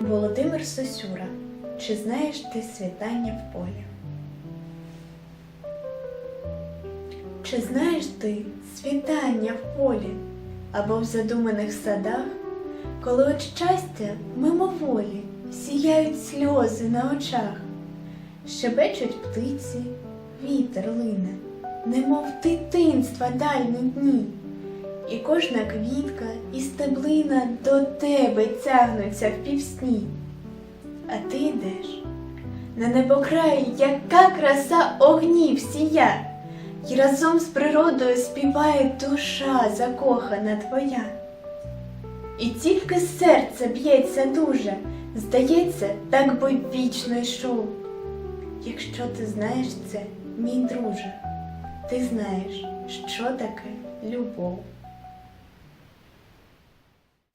Володимир Сосюра. Чи знаєш ти світання в полі? Чи знаєш ти світання в полі або в задуманих садах, коли от щастя мимоволі сіяють сльози на очах, щебечуть птиці, вітер лине, немов дитинства дальні дні, і кожна квітка і стеблина до тебе тягнуться в півсні. А ти йдеш на небокраї, яка краса огнів сія, І разом з природою співає душа закохана твоя. І тільки серце б'ється дуже, здається, так би вічно йшов. Якщо ти знаєш це, мій друже, ти знаєш, що таке любов.